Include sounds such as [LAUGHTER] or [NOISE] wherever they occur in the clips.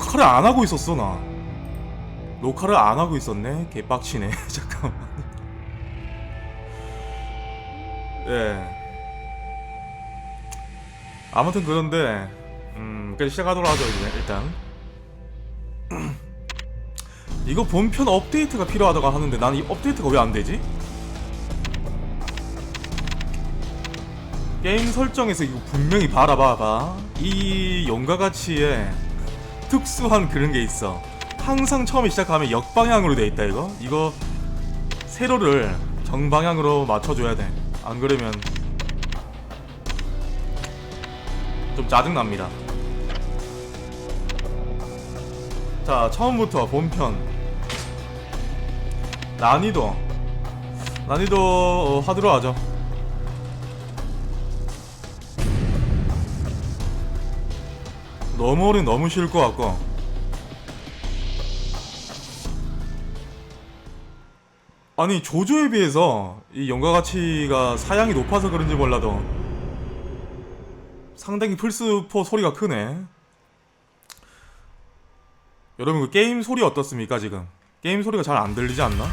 녹화를 안 하고 있었어 나. 녹화를 안 하고 있었네? 개빡치네. [LAUGHS] 잠깐만. 예. 아무튼 그런데 음 그래 시작하도록 하죠 이제 일단. [CLEARS THROAT] 이거 본편 업데이트가 필요하다고 하는데 난이 업데이트가 왜 안 되지? 게임 설정에서 이거 분명히 봐라 봐봐. 이 용과 같이에 특수한 그런 게 있어. 항상 처음에 시작하면 역방향으로 돼 있다 이거? 이거 세로를 정방향으로 맞춰줘야 돼 안 그러면 좀 짜증 납니다. 자 처음부터 본편. 난이도. 난이도 어, 하도록 하죠 너무 어린 너무 쉬울 것 같고. 아니 조조에 비해서 이 연가 가치가 사양이 높아서 그런지 몰라도 상당히 플스4 소리가 크네. 여러분 그 게임 소리 어떻습니까 지금? 게임 소리가 잘 안 들리지 않나?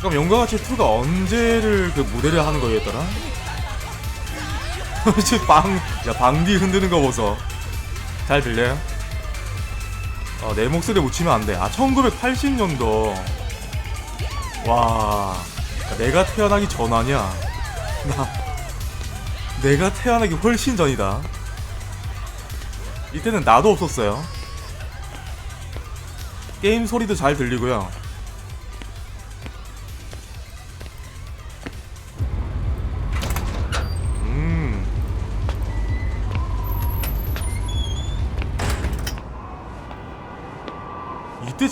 잠깐 가치 2가 언제를 그 무대를 하는 거였더라? 지금 방, 야 방디 흔드는 거 보소. 잘 들려요? 어, 내 목소리 묻히면 안 돼. 아 1980년도. 와, 야, 내가 태어나기 전 아니야. [LAUGHS] 나 내가 태어나기 훨씬 전이다. 이때는 나도 없었어요. 게임 소리도 잘 들리고요.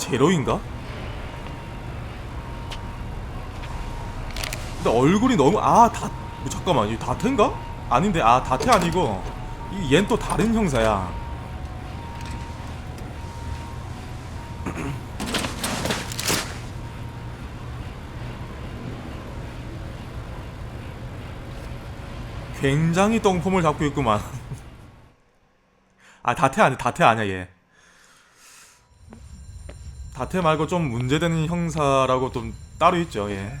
제로인가? 근데 얼굴이 너무 아 다 뭐, 잠깐만 이 다테인가? 아닌데 아 다테 아니고 이얜 또 다른 형사야. [CLEARS THROAT] 굉장히 똥폼을 잡고 있구만. [LAUGHS] 아 다테 아니 다테 아니야 얘. 다테 말고 좀 문제되는 형사라고 좀 따로 있죠 얘.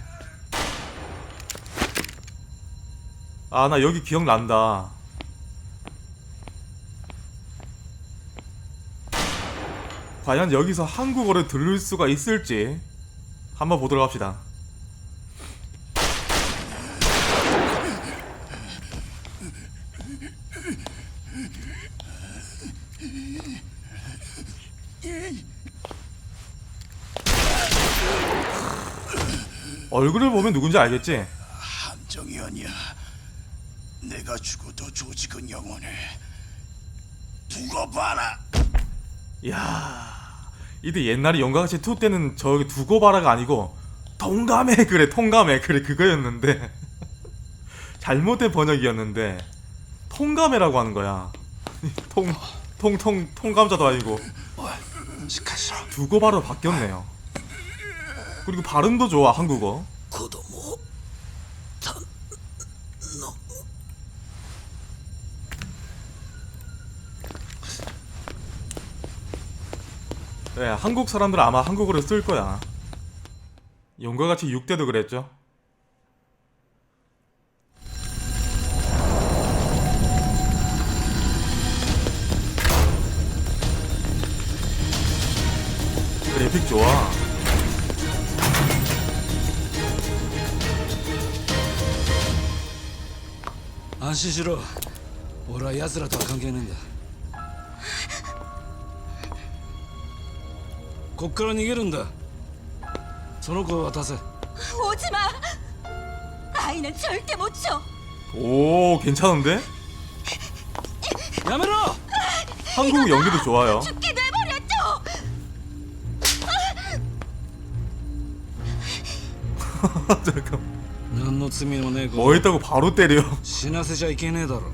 아나 여기 기억난다. 과연 여기서 한국어를 들을 수가 있을지 한번 보도록 합시다. 얼굴을 보면 누군지 알겠지? 함정이 아니야. 내가 죽어도 조직은 영원해. 두고 봐라. 야 이때 옛날에 영가같이 2 때는 저기 두고 봐라가 아니고 통감해 그래 통감해 그래 그거였는데 [LAUGHS] 잘못된 번역이었는데 통감해라고 하는 거야 통 통통 통감자도 아니고 시카시로 두고 봐라 바뀌었네요 그리고 발음도 좋아 한국어. 네, 한국 사람들 아마 한국어를 쓸 거야. 용과 같이 6대도 그랬죠. 그래픽 좋아. 安心しろ俺は奴らとは関係ねえんだこっから逃げるんだその子を渡せ 오지 마. 아이는 절대 못 줘. 오 괜찮은데? やめろ 한국 연기도 좋아요 죽게 내버렸죠. 잠깐 뭐 뭐했다고 바로 때려. [LAUGHS] 死なせちゃいけねえだろ.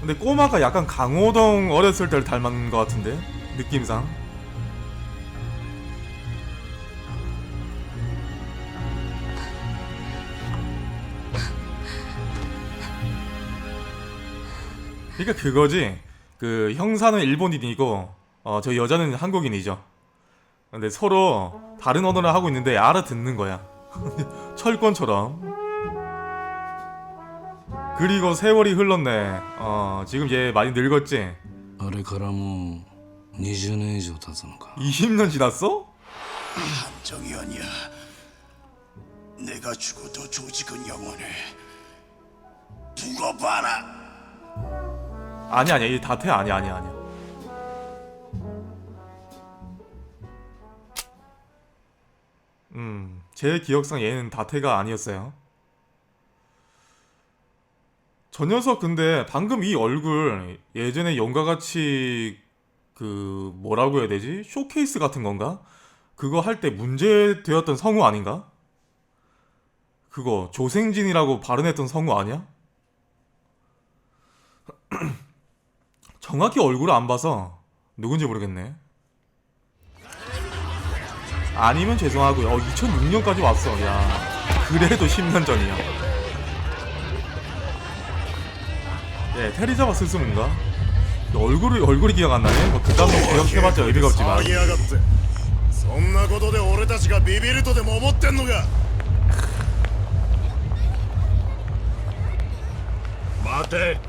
근데 꼬마가 약간 강호동 어렸을 때를 닮은 것 같은데 느낌상. 그러니까 그거지. 그 형사는 일본인이고 어, 저 여자는 한국인이죠. 근데 서로 다른 언어를 하고 있는데 알아듣는 거야. [LAUGHS] 철권처럼. 그리고 세월이 흘렀네. 어, 지금 얘 많이 늙었지? あれからもう20年以上経つのか 20년 지났어? 함정이었냐? 내가 죽어도 조직은 영원해. 두고 봐라. 아니 아니야. 이 다태 아니야 아니야 아니야. 음, 제 기억상 얘는 다태가 아니었어요. 저 녀석 근데 방금 이 얼굴 예전에 영과 같이 그 뭐라고 해야 되지? 쇼케이스 같은 건가? 그거 할 때 문제되었던 성우 아닌가? 그거 조생진이라고 발언했던 성우 아니야? [CLEARS THROAT] 정확히 얼굴을 안 봐서 누군지 모르겠네. 아니면 죄송하고요. 어, 2006년까지 왔어. 야, 그래도 10년 전이야. 예, 테리자마 스스문가? 얼굴이 얼굴이 기억 안 나네. 뭐 그딴 거 기억해봤자 의미가 없지만. 騒ぎやがってそんなことで俺たちがビビるとでも思ってんのか待て て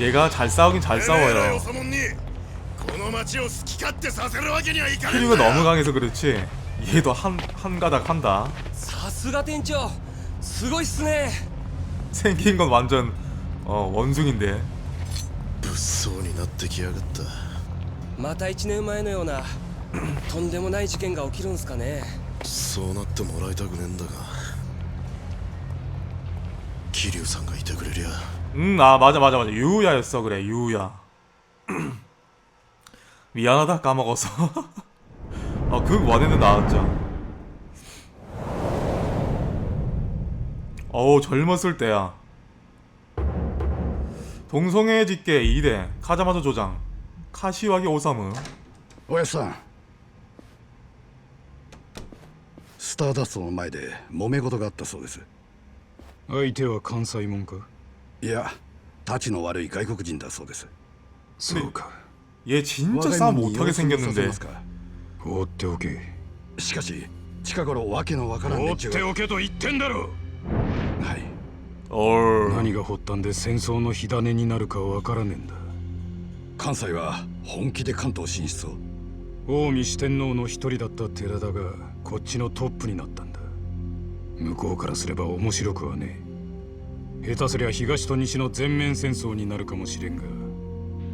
얘가 잘 싸우긴 잘 てめえら 싸워요. よそもんにこの町を好き勝手させるわけにはいかねえん 키류가 だ 너무 강해서 그렇지. 얘도 한, 한 가닥 한다. さすが店長すごいっすね 생긴 건 완전, 어, 원숭인데. 物騒になってきやがったまた1年前のようなとんでもない事件が起きるんすかねそうなってもらいたくねえんだが桐生さんがいてくれりゃ 음, 아, 맞아, 맞아, 맞아. 유우야였어, 그래, 유우야. [CLEARS THROAT] 미안하다, 까먹었어. [LAUGHS] 어, 그 원에는 나왔죠. 어우, 젊었을 때야. 동성애 직계 2대, 카자마조 조장, 카시와기 오사무. おやっさんスターダストの前で揉め事があったそうです相手は関西もんか いやたちの悪い外国人だそうですそうか 얘 진짜 싸움 못하게 생겼는데. 放っておけしかし近頃わけのわからん放っ連中がておけと言ってんだろはい 얼. 何が発端で戦争の火種になるかわからねえんだ関西は本気で関東進出を近江四天王の一人だった寺田がこっちのトップになったんだ向こうからすれば面白くはねえ 下手すりゃ東と西の全面戦争になるかもしれんが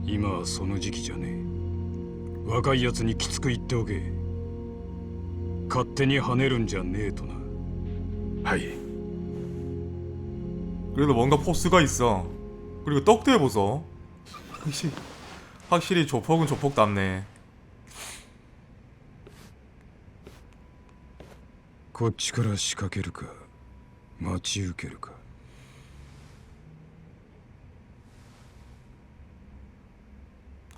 今はその時期じゃねえ若いやつにきつく言っておけ勝手に跳ねるんじゃねえとなはい 그래도 뭔가 포스가 있어. 그리고 떡대 보소. 확실히, 확실히 조폭은 조폭답네. こっちから仕掛けるか待ち受けるか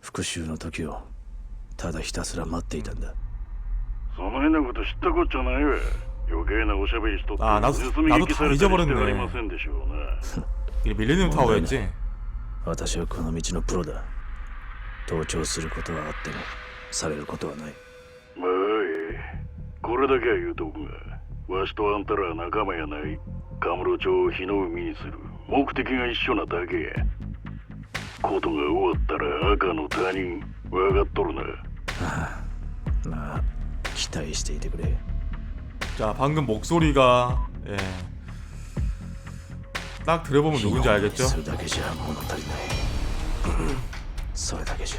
復讐の時をただひたすら待っていたんだその変なこと知ったこっちゃないわ余計なおしゃべりしとってあな盗み聞きされたりしてはりませんでしょうな [LAUGHS] 이게 밀레니엄 타워였지? 私はこの道のプロだ盗聴することはあってもされることはないまあええ これだけは言うとくがわしとあんたらは仲間やないカムロ町を火の海にする目的が一緒なだけや ことが終わったら赤の他人分かっとるなまあ期待していてくれ 자 방금 목소리가 예. 딱 들어보면 누군지 알겠죠? それだけじゃ物足りないそれだけじゃ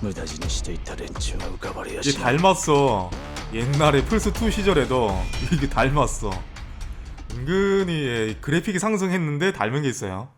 無駄死にしていった連中が浮かばれや [CLEARS THROAT] 이게 しない 닮았어 옛날에 플스2 시절에도 이게 닮았어 은근히 예, 그래픽이 상승했는데 닮은 게 있어요 許してくれ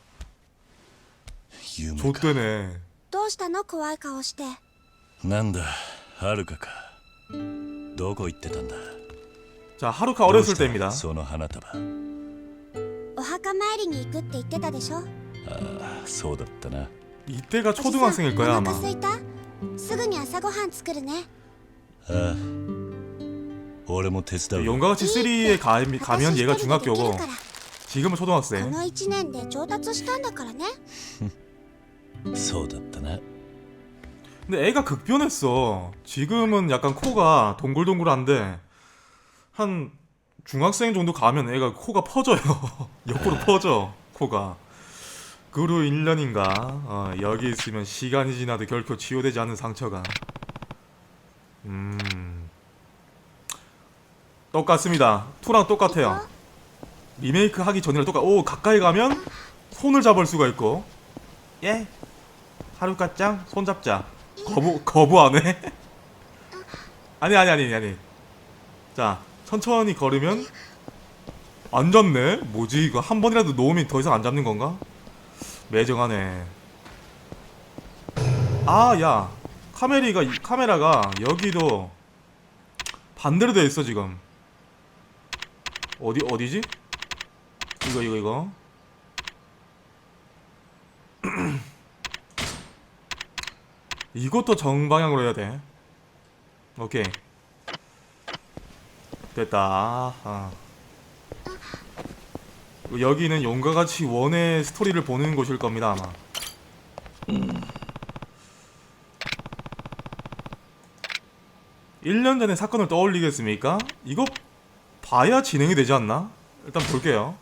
夢 좆되네 どうしたの怖い顔してなんだはるかかどこ行ってたんだ 자 하루카 어렸을 때입니다 その花束お墓参りに行くって言ってたでしょああそうだったな 이때가 초등학생일 거야 お 아마 腹すいたすぐに朝ごはん作るねああ俺も手伝うよ 용가같이 3에 가, 가면 얘가 私一人でできる 중학교고 から 지금은 こ 초등학생 の1年で上達したんだからね そうだったな 근데 애가 극변했어 지금은 약간 코가 동글동글한데 한 중학생 정도 가면 애가 코가 퍼져요 [LAUGHS] 옆으로 퍼져 코가 그 후로 1년인가 어, 여기 있으면 시간이 지나도 결코 치유되지 않는 상처가 음 똑같습니다 투랑 똑같아요 리메이크 하기 전이랑 똑같 오 가까이 가면 손을 잡을 수가 있고 예 하루카짱 손잡자. 거부 거부 안 해? [LAUGHS] 아니 아니 아니 아니. 자 천천히 걸으면 안 잡네? 뭐지? 이거 한 번이라도 놓으면 더 이상 안 잡는 건가? 매정하네. 아 야. 카메리가 이- 카메라가 여기도 반대로 돼 있어 지금. 어디 어디지? 이거 이거 이거 [CLEARS THROAT] 이것도 정방향으로 해야 돼. 오케이. 됐다. 아. 여기는 용과 같이 원의 스토리를 보는 곳일 겁니다 아마. 일 1년 전의 사건을 떠올리겠습니까? 이거 봐야 진행이 되지 않나? 일단 볼게요.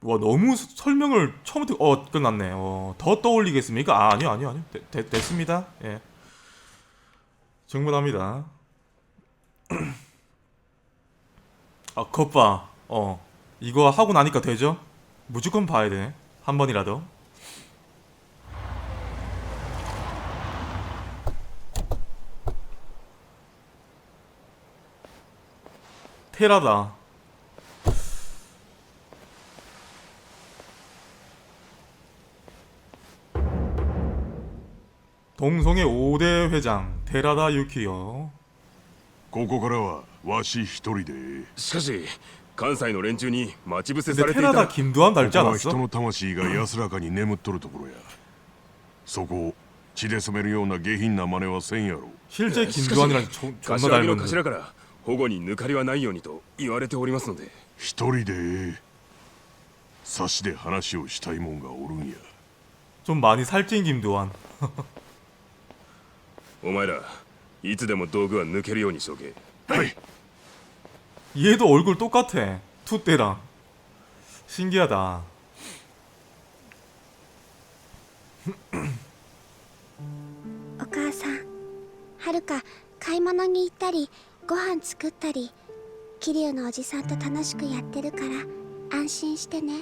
와 너무 스- 설명을 처음부터 어 끝났네. 어, 더 떠올리겠습니까? 아 아니요 아니요 아니요 되- 되- 됐습니다. 예 충분합니다. [CLEARS THROAT] 아 겉봐. 어 이거 하고 나니까 되죠? 무조건 봐야 돼. 한 번이라도. 테라다. 동성애 5대 회장 테라다 유키요. ここからはわし一人でしかし関西の連中に待ち伏せ 근데 されていた 테라다 김두한 こ 닮지 こは人 않았어? の魂が安らかに眠っとるところやそこを血で染めるような下品な真似はせんやろ 실제 しかし 김두한이랑 조- 존나 柏木の 닮은데 頭から保護に抜かりはないようにと言われておりますので一人でええ差しで話をしたいもんがおるんや 좀 많이 살찐 김두한 お前らいつでも道具は抜けるようにしとけはい 얘도 얼굴 똑같아 투 때랑 신기하다 お母さんはるか 買い物に行ったりご飯作ったり桐生のおじさんと楽しくやってるから安心してね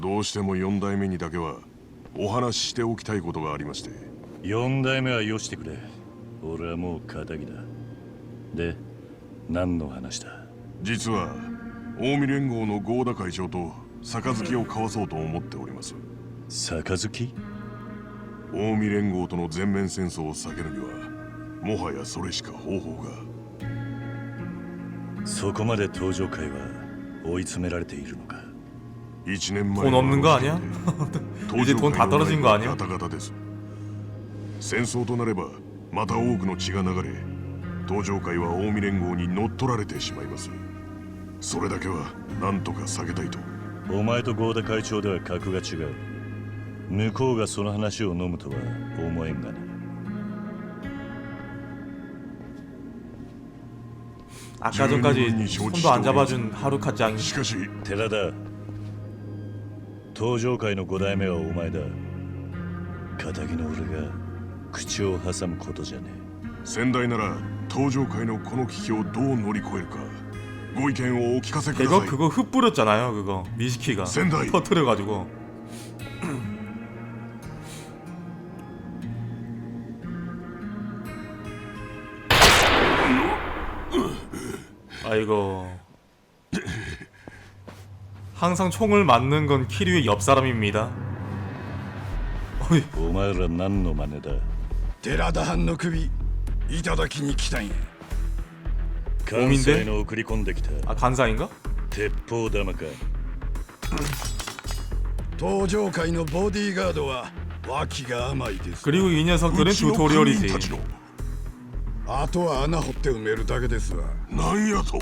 どうしても四代目にだけはお話ししておきたいことがありまして。四代目はよしてくれ。俺はもう仇だ。で何の話だ？実は近江連合の合田会長と杯を交わそうと思っております。杯？近江連合との全面戦争を避けるにはもはやそれしか方法が。そこまで登場会は追い詰められているのか？1年前 돈 없는 거 아니야? 이제 돈 다 떨어진 거 아니야? ガタガタです戦争となればまた多くの血が流れ登場会は近江連合に乗っ取られてしまいますそれだけは何とか避けたいとお前と合田会長では格が違う向こうがその話を飲むとは思えんがな 아까 전까지 손도 안 잡아준 하루카짱 しかし寺田 登場会の五代目はお前だ仇の俺が口を挟むことじゃね先代なら登場会のこの危機をどう乗り越えるかご意見をお聞かせくだ 걔가 さい 그거 흙 뿌렸잖아요 그거 미시키가 센다이. 터트려가지고 [LAUGHS] 아이고 항상 총을 맞는 건 키류의 옆 사람입니다 어이 えお前ら何の真似だ寺田藩の首いただきに来たんや関西の送り込んできた 아 간사인가? 鉄砲玉か登場会のボディーガードは脇が甘いです 그리고 이 녀석들은 튜토리얼이지 あとは穴掘って埋めるだけですわなんやと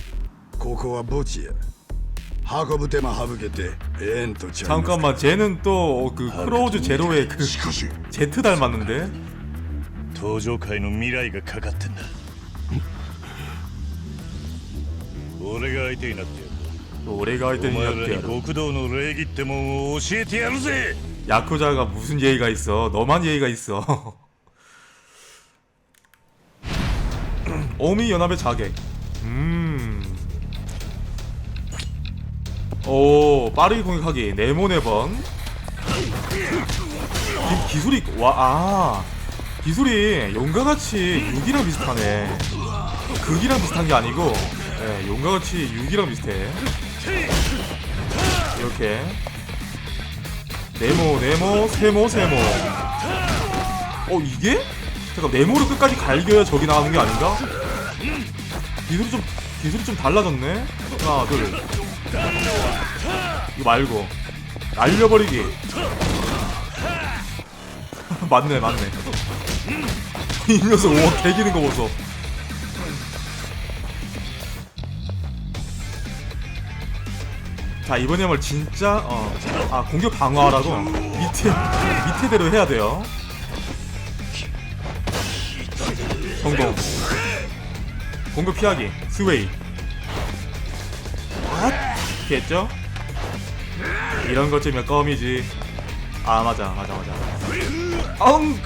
ここは墓地や 運ぶ手間省けてええんとちゃいます 잠깐만 쟤는 또 그 크로우즈 제로의 그 しかし 제트 닮았는데 登場会の未来がかかってんだ俺が相手になってやる 올해가 할 お 때는 前らに 약해야 極道の礼儀ってもんを教えてやるぜ 야쿠자가 무슨 예의가 있어? 너만 예의가 있어. 오미 연합의 자객. 음. 오 빠르게 공격하기 네모 네번. 기, 기술이 와 아. 기술이 용가같이 6이랑 비슷하네. 극이랑 비슷한 게 아니고 예, 용가같이 6이랑 비슷해. 이렇게 네모 네모 세모 세모 어 이게? 잠깐 네모를 끝까지 갈겨야 적이 나가는 게 아닌가? 기술이 좀 기술이 좀 달라졌네 하나 둘 이거 말고 날려버리기 [LAUGHS] 맞네 맞네 [LAUGHS] 이 녀석 오 개기는 거 보소 자 이번에야말로 진짜 어, 아 공격 방어하라고 밑에 밑에대로 해야 돼요. 성공. 공격 피하기 스웨이. 아, 이렇게 했죠? 이런 것쯤이면 껌이지. 아 맞아 맞아 맞아. 엉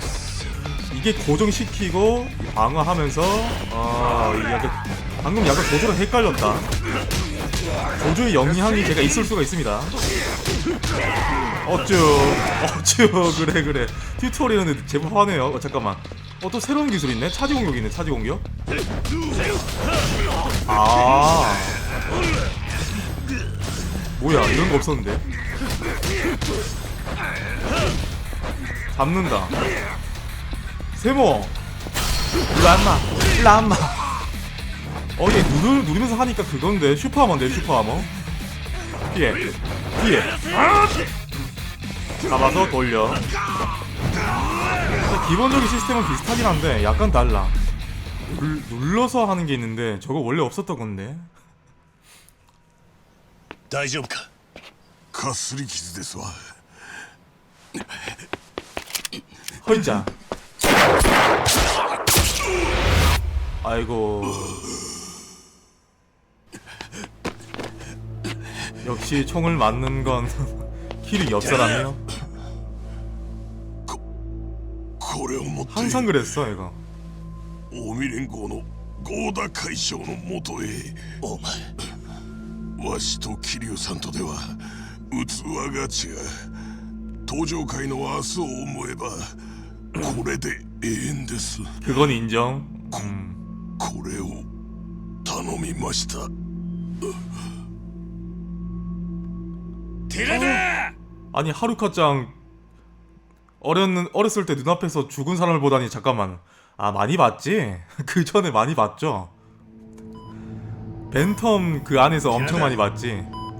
이게 고정시키고 방어하면서 어 이게 약간 방금 약간 조조가 헷갈렸다. 조조의 영향이 제가 있을 수가 있습니다. 어쭈, 어쭈, [LAUGHS] 그래, 그래. 튜토리얼은 제법 하네요. 어, 잠깐만. 어, 또 새로운 기술 있네? 차지 공격 있네, 차지 공격? 아. 뭐야, 이런 거 없었는데. 잡는다. 세모! 일로 안마! 일로 안마! 어, 얘 누르, 누르면서 하니까 그건데. 슈퍼하머인데, 슈퍼하머. 피해. 피해. 잡아서 돌려. 기본적인 시스템은 비슷하긴 한데 약간 달라. 눌, 눌러서 하는 게 있는데 저거 원래 없었던 건데. 大丈夫かかすり傷ですわ 허이자. 아이고. 역시 총을 맞는 건 킬이 옆 사람이요. これを持って 항상 그랬어 이거. 近江連合の合田会長のもとへお前わしと 桐生さんとでは器が違う登場会の明日を思えばこれでええんです 그건 인정. 음. これを頼みました 아니 하루카짱 어렸 어렸을 때 눈앞에서 죽은 사람을 보다니 잠깐만. 아 많이 봤지? [LAUGHS] 그 전에 많이 봤죠. 벤텀 그 안에서 엄청 많이 봤지.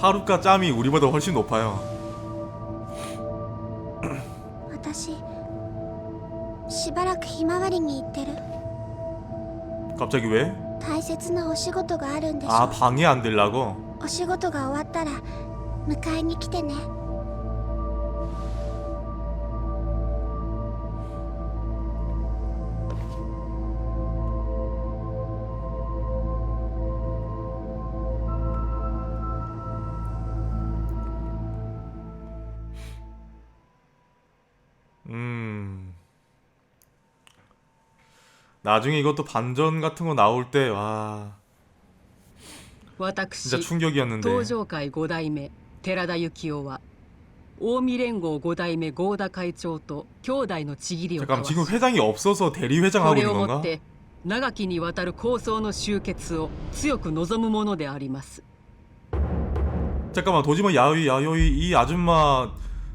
하루카 짬이 우리보다 훨씬 높아요. 私しばらくひまわりに行ってる 갑자기 왜? 大切なお仕事があるんでしょ 아 방해 안 되려고? お仕事が終わったら迎えに来てね 나중에 이것도 반전 같은 거 나올 때 와. 私 진짜 충격이었는데. 東上会5代目寺田幸雄は近江連合5代目合田会長と兄弟のちぎりを交 잠깐 わし 지금 회장이 없어서 대리 회장 こ 하고 れ 있는 をも 건가? って長きにわたる構想の終結を強く望むものであります 잠깐만 도지마 야요이 야요이 이 아줌마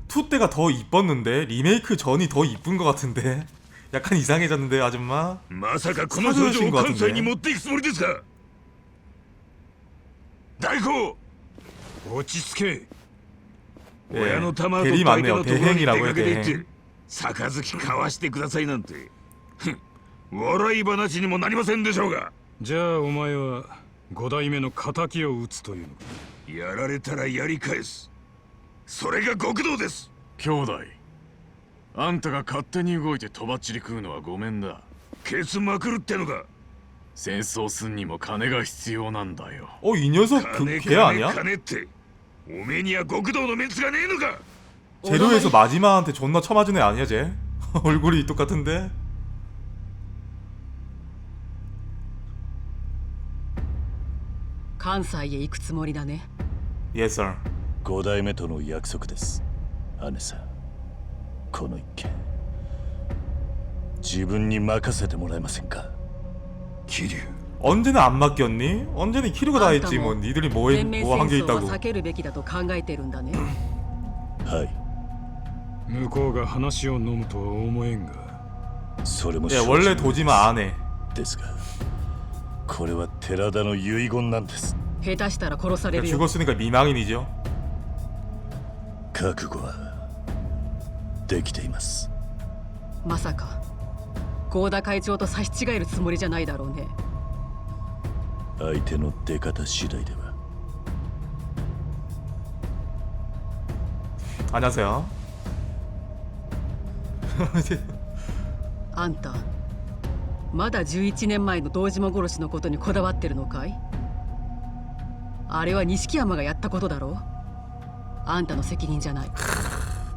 투 때가 더 이뻤는데 리메이크 전이 더 이쁜 것 같은데 약간 이상해졌는데 아줌마 まさかこの表情を関西に持っていくつもりですか大工落ち着け 예, 親の玉と 대리 大家 맞네요 のところに出 대행이라고 か 해 けていっ 대행 て杯交わしてくださいなんてふん笑い話にもなりませんでしょうがじゃあお前は五代目の敵を討つというのかやられたらやり返すそれが極道です兄弟 あんたが勝手に動いてとばっちり食うのはごめんだケツまくるってのか戦争すんにも金が必要なんだよ 어 이 녀석 金 그 걔 金 아니야? 金っておめえには極道のメンツがねえのか 재료에서 마지막한테 존나 쳐맞은 애 아니야 쟤? [LAUGHS] 얼굴이 똑같은데? 関西へ行くつもりだね Yes sir 五代目との約束です姉さん この一件自分に任せてもらえませんか桐生 언제는 안 맡겼니? 언제는 키루가 다 あんた 했지 も 뭐 니들이 뭐해 全面 뭐 戦 한 게 争は 있다고 避けるべきだと考えてるんだねはい向こうが話を飲むとは思えんがそれも 예 원래 도지마 안해 ですがこれは寺田の遺言なんです下手したら殺されるよ 죽었으니까 미망인이죠 覚悟は できていますまさか合田会長と差し違えるつもりじゃないだろうね相手の出方次第では 안녕하세요 [LAUGHS] あんたまだ11年前の堂島殺しのことにこだわってるのかいあれは錦山がやったことだろうあんたの責任じゃない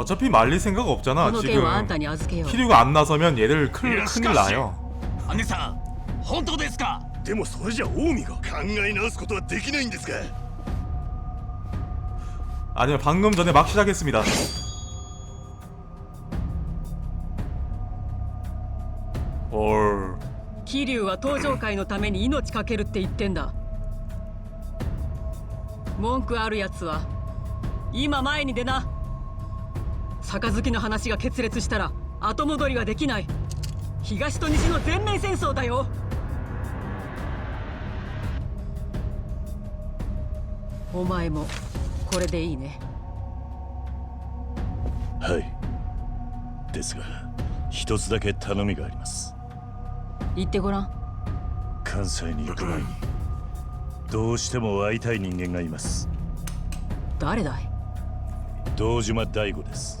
어차피 말릴 생각 こ 없잖아 の 지금 件はあんたに預けよう 키류가 안 나서면 얘들 큰, いやし 큰일 かし 나요 姉さん本当ですかでもそれじゃ近江が考え直すことはできないんですか 아니요 방금 전에 막 시작했습니다 올 桐生は登場会のために命かけるって言ってんだ文句あるやつは今前に出な 杯の話が決裂したら後戻りはできない東と西の全面戦争だよお前もこれでいいねはいですが一つだけ頼みがあります言ってごらん関西に行く前にどうしても会いたい人間がいます誰だい堂島大吾です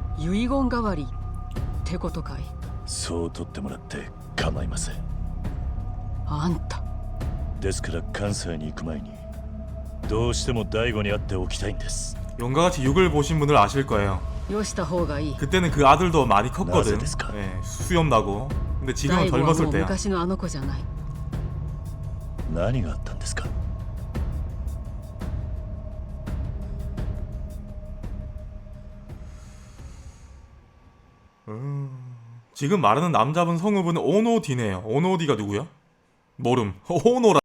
遺言代わりってことかいそう取ってもらって構いませんあんたですから関西に行く前にどうしても大悟に会っておきたいんです 용가같이 6을 보신 분들 아실 거예요 よした方がいい 그때는 그 아들도 많이 컸거든 나세데스까? 예, 수염 나고 근데 大 지금은 悟はも 젊었을 う 때야 昔のあの子じゃない何があったんですか 지금 말하는 남자분 성우분 오노디네요. 오노디가 누구야? 모름. [LAUGHS] 오노라